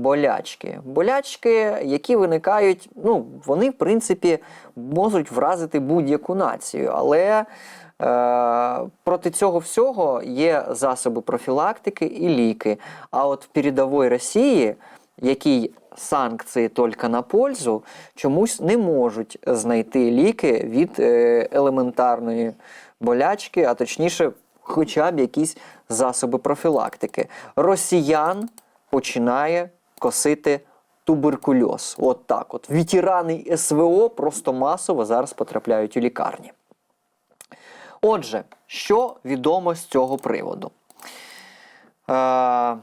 болячки. Болячки, які виникають, ну, вони, в принципі, можуть вразити будь-яку націю, але е, проти цього всього є засоби профілактики і ліки. А от в передовій Росії, якій санкції тільки на пользу, чомусь не можуть знайти ліки від е, елементарної болячки, а точніше, хоча б якісь засоби профілактики. Росіян починає косити туберкульоз. От так. От ветерани СВО просто масово зараз потрапляють у лікарні. Отже, що відомо з цього приводу? Е,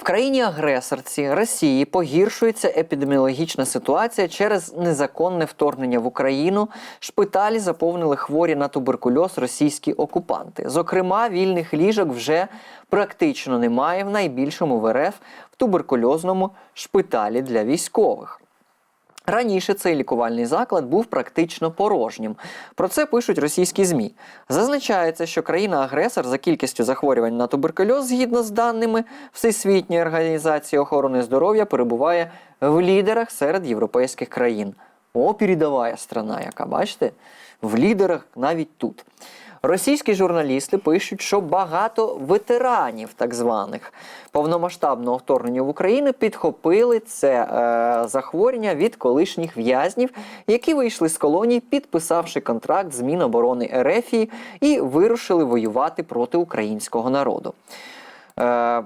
в країні-агресорці Росії погіршується епідеміологічна ситуація через незаконне вторгнення в Україну. Шпиталі заповнили хворі на туберкульоз російські окупанти. Зокрема, вільних ліжок вже практично немає в найбільшому в РФ в туберкульозному шпиталі для військових. Раніше цей лікувальний заклад був практично порожнім. Про це пишуть російські ЗМІ. Зазначається, що країна-агресор за кількістю захворювань на туберкульоз, згідно з даними Всесвітньої організації охорони здоров'я, перебуває в лідерах серед європейських країн. О, передовая страна, яка бачите, в лідерах навіть тут. Російські журналісти пишуть, що багато ветеранів, так званих повномасштабного вторгнення в Україну, підхопили це е, захворювання від колишніх в'язнів, які вийшли з колонії, підписавши контракт з Міноборони Ерефії і вирушили воювати проти українського народу. Е,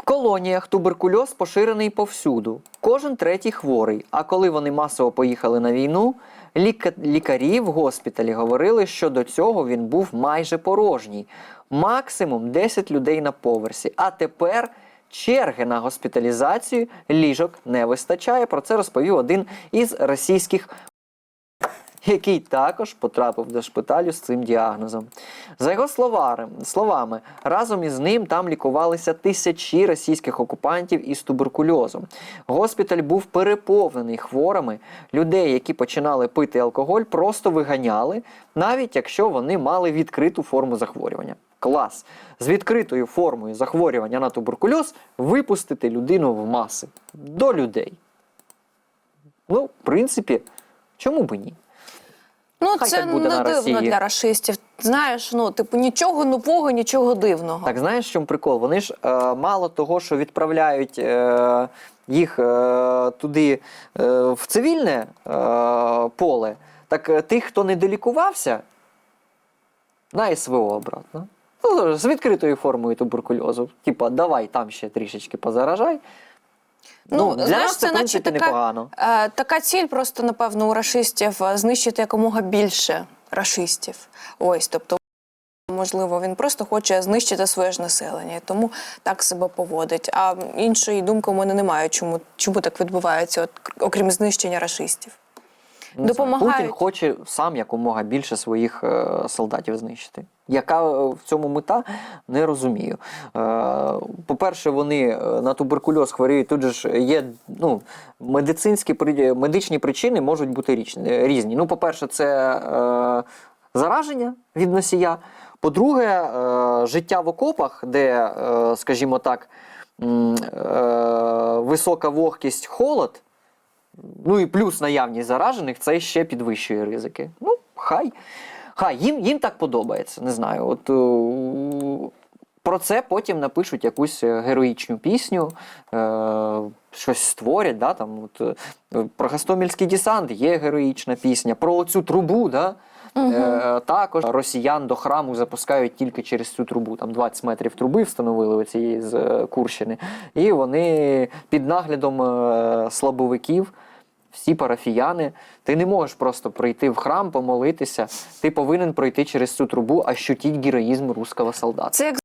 в колоніях туберкульоз поширений повсюду. Кожен третій хворий. А коли вони масово поїхали на війну, ліка- лікарі в госпіталі говорили, що до цього він був майже порожній. Максимум 10 людей на поверсі. А тепер черги на госпіталізацію ліжок не вистачає. Про це розповів один із російських який також потрапив до шпиталю з цим діагнозом. За його словами, разом із ним там лікувалися тисячі російських окупантів із туберкульозом. Госпіталь був переповнений хворими. Людей, які починали пити алкоголь, просто виганяли, навіть якщо вони мали відкриту форму захворювання. Клас! З відкритою формою захворювання на туберкульоз випустити людину в маси до людей. Ну, в принципі, чому би ні? Ну, Хай це так буде не на дивно Росії. для рашистів. Знаєш, ну, типу, нічого нового, нічого дивного. Так знаєш, в чому прикол? Вони ж е, мало того, що відправляють е, їх е, туди е, в цивільне е, поле, так е, тих, хто не долікувався, на СВО обратно. Ну, з відкритою формою туберкульозу. Типа, давай там ще трішечки позаражай. Ну, для нас це, така, непогано. Е, така ціль просто, напевно, у рашистів е, знищити якомога більше рашистів. Ось, тобто, можливо, він просто хоче знищити своє ж населення, тому так себе поводить. А іншої думки у мене немає, чому, чому так відбувається, от, окрім знищення рашистів. Допомагають. Путін хоче сам якомога більше своїх е, солдатів знищити. Яка е, в цьому мета, не розумію. Е, по-перше, вони е, на туберкульоз хворіють. Тут же є ну, медицинські медичні причини можуть бути різні. Ну, по-перше, це зараження від носія. По-друге, життя в окопах, де, скажімо так, висока вогкість, холод. Ну і плюс наявність заражених це ще підвищує ризики. Ну, хай. Хай, їм, їм так подобається. Не знаю. От е, про це потім напишуть якусь е, героїчну пісню, е, щось створять. Да, там, от, е, про Гастомільський десант є героїчна пісня, про цю трубу. Да, Е, також росіян до храму запускають тільки через цю трубу. Там 20 метрів труби встановили оцієї з Курщини. І вони під наглядом е, слабовиків, всі парафіяни. Ти не можеш просто прийти в храм, помолитися. Ти повинен пройти через цю трубу, ощутіть героїзм руського солдата. Це як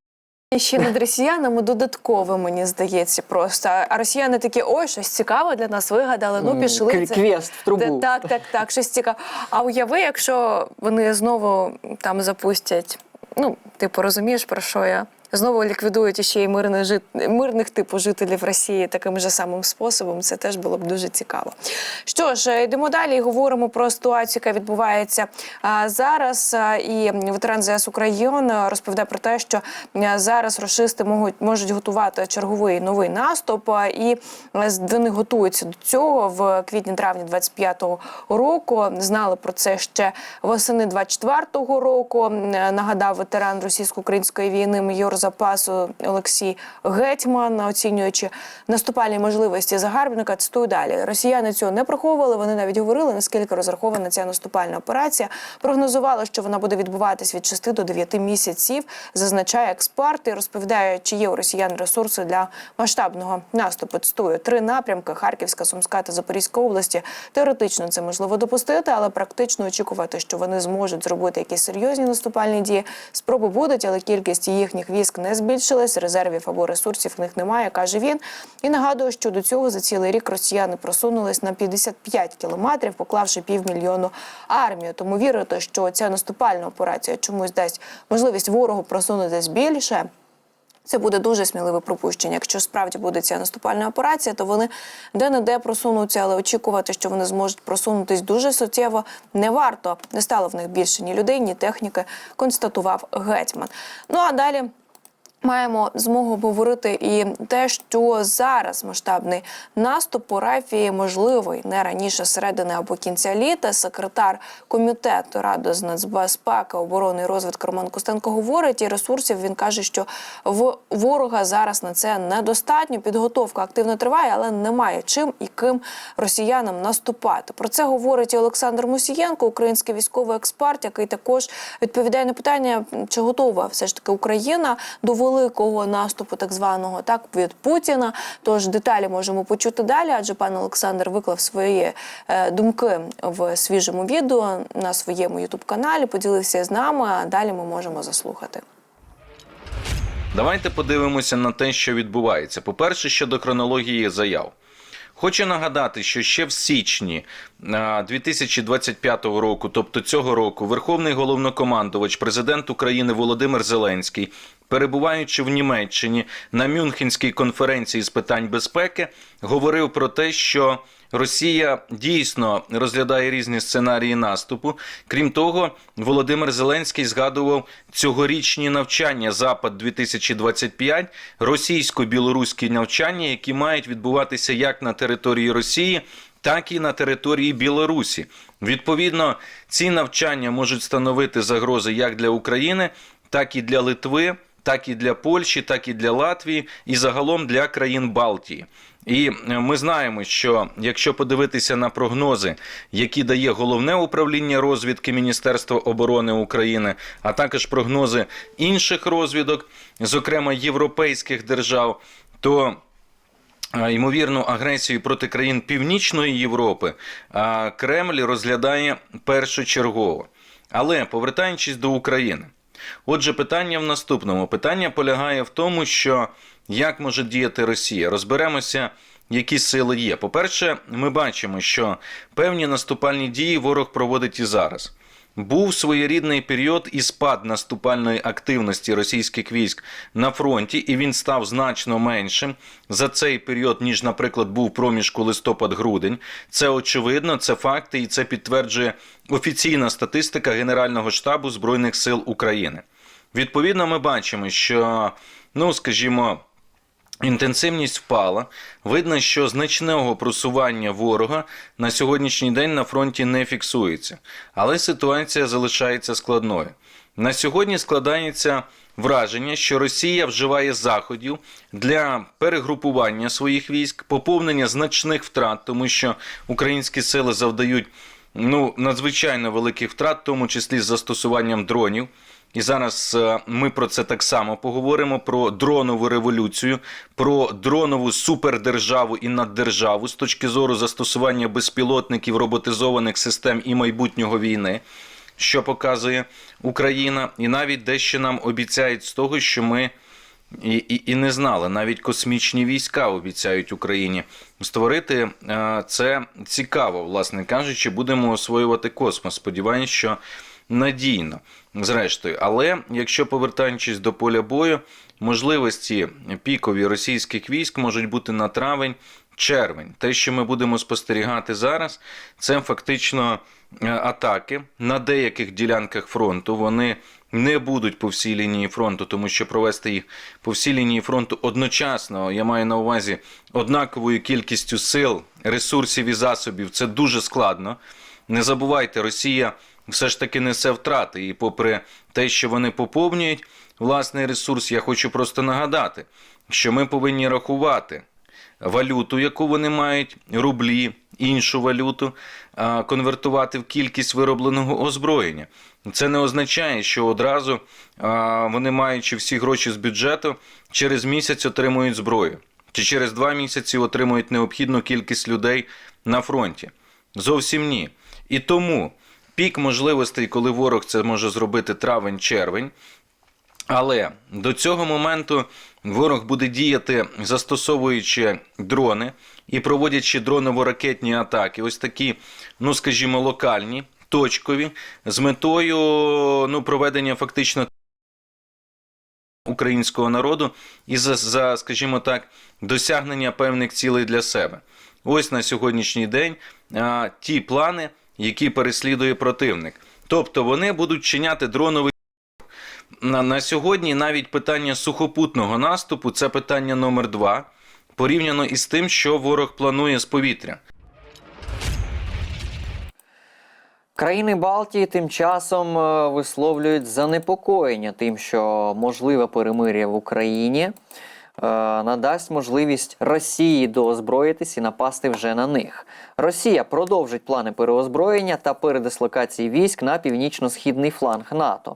ще над росіянами додатково, мені здається, просто. А росіяни такі, ой, щось цікаве для нас вигадали, ну пішли. це- Квест в трубу. Так, так, так, щось цікаве. А уяви, якщо вони знову там запустять, ну, типу, розумієш, про що я? Знову ліквідують ще й жит... мирних типу жителів Росії таким же самим способом. Це теж було б дуже цікаво. Що ж, йдемо далі і говоримо про ситуацію, яка відбувається зараз. І ветеран ЗС України розповідає про те, що зараз рашисти можуть, можуть готувати черговий новий наступ, і вони готуються до цього в квітні-травні 25-го року. Знали про це ще восени 24-го року. Нагадав ветеран російсько-української війни майор запасу Олексій Гетьман, оцінюючи наступальні можливості загарбника. Цитую далі. Росіяни цього не приховували. Вони навіть говорили, наскільки розрахована ця наступальна операція. Прогнозували, що вона буде відбуватись від 6 до 9 місяців. Зазначає експерт і розповідає, чи є у росіян ресурси для масштабного наступу. Цитую три напрямки: Харківська, Сумська та Запорізька області. Теоретично це можливо допустити, але практично очікувати, що вони зможуть зробити якісь серйозні наступальні дії. Спроби будуть, але кількість їхніх військ не збільшилась. Резервів або ресурсів в них немає, каже він. І нагадує, що до цього за цілий рік росіяни просунулись на 55 кілометрів, поклавши півмільйону армію. Тому вірити, що ця наступальна операція чомусь дасть можливість ворогу просунутись більше. Це буде дуже сміливе пропущення. Якщо справді буде ця наступальна операція, то вони де-не-де просунуться, але очікувати, що вони зможуть просунутись дуже суттєво, не варто. Не стало в них більше ні людей, ні техніки, констатував гетьман. Ну а далі. Маємо змогу обговорити і те, що зараз масштабний наступ по рафії можливий не раніше середини або кінця літа. Секретар комітету ради з нацбезпеки, оборони і розвитку Роман Костенко говорить, і ресурсів він каже, що в ворога зараз на це недостатньо. Підготовка активно триває, але немає чим і ким росіянам наступати. Про це говорить і Олександр Мусієнко, український військовий експерт, який також відповідає на питання, чи готова все ж таки Україна до великого наступу, так званого так від Путіна. Тож деталі можемо почути далі, адже пан Олександр виклав свої е, думки в свіжому відео на своєму ютуб каналі. Поділився з нами. А далі ми можемо заслухати. Давайте подивимося на те, що відбувається. По-перше, щодо хронології заяв. Хочу нагадати, що ще в січні 2025 року, тобто цього року, Верховний головнокомандувач, президент України Володимир Зеленський, перебуваючи в Німеччині на Мюнхенській конференції з питань безпеки, говорив про те, що Росія дійсно розглядає різні сценарії наступу. Крім того, Володимир Зеленський згадував цьогорічні навчання Запад 2025 російсько-білоруські навчання, які мають відбуватися як на території Росії. Так і на території Білорусі. Відповідно, ці навчання можуть становити загрози як для України, так і для Литви, так і для Польщі, так і для Латвії, і загалом для країн Балтії. І е, ми знаємо, що якщо подивитися на прогнози, які дає головне управління розвідки Міністерства оборони України, а також прогнози інших розвідок, зокрема європейських держав, то а, ймовірну агресію проти країн Північної Європи Кремль розглядає першочергово. Але повертаючись до України, отже, питання в наступному. Питання полягає в тому, що як може діяти Росія. Розберемося, які сили є. По-перше, ми бачимо, що певні наступальні дії ворог проводить і зараз. Був своєрідний період і спад наступальної активності російських військ на фронті, і він став значно меншим за цей період, ніж, наприклад, був проміжку листопад-грудень. Це очевидно, це факти, і це підтверджує офіційна статистика Генерального штабу Збройних сил України. Відповідно, ми бачимо, що, ну скажімо. Інтенсивність впала. Видно, що значного просування ворога на сьогоднішній день на фронті не фіксується. Але ситуація залишається складною. На сьогодні складається враження, що Росія вживає заходів для перегрупування своїх військ, поповнення значних втрат, тому що українські сили завдають ну, надзвичайно великих втрат, в тому числі з застосуванням дронів. І зараз е, ми про це так само поговоримо: про дронову революцію, про дронову супердержаву і наддержаву з точки зору застосування безпілотників, роботизованих систем і майбутнього війни, що показує Україна, і навіть дещо нам обіцяють з того, що ми. І, і, і не знали, навіть космічні війська обіцяють Україні створити. Е, Це цікаво, власне кажучи, будемо освоювати космос. Сподіваюсь, що надійно, зрештою. Але якщо повертаючись до поля бою, можливості пікові російських військ можуть бути на травень. Червень, те, що ми будемо спостерігати зараз, це фактично е, атаки на деяких ділянках фронту. Вони не будуть по всій лінії фронту, тому що провести їх по всій лінії фронту одночасно, я маю на увазі однаковою кількістю сил, ресурсів і засобів. Це дуже складно. Не забувайте, Росія все ж таки несе втрати. І попри те, що вони поповнюють власний ресурс, я хочу просто нагадати, що ми повинні рахувати валюту, яку вони мають, рублі, іншу валюту, конвертувати в кількість виробленого озброєння. Це не означає, що одразу вони, маючи всі гроші з бюджету, через місяць отримують зброю, чи через два місяці отримують необхідну кількість людей на фронті. Зовсім ні. І тому пік можливостей, коли ворог це може зробити травень-червень, але до цього моменту ворог буде діяти, застосовуючи дрони і проводячи дроново-ракетні атаки, ось такі, ну скажімо, локальні, точкові, з метою ну, проведення фактично українського народу і за, за, скажімо так, досягнення певних цілей для себе. Ось на сьогоднішній день а, ті плани, які переслідує противник. Тобто вони будуть чиняти дроновий на, на сьогодні навіть питання сухопутного наступу це питання номер два, порівняно із тим, що ворог планує з повітря. Країни Балтії тим часом е, висловлюють занепокоєння тим, що можливе перемир'я в Україні надасть можливість Росії доозброїтись і напасти вже на них. Росія продовжить плани переозброєння та передислокації військ на північно-східний фланг НАТО.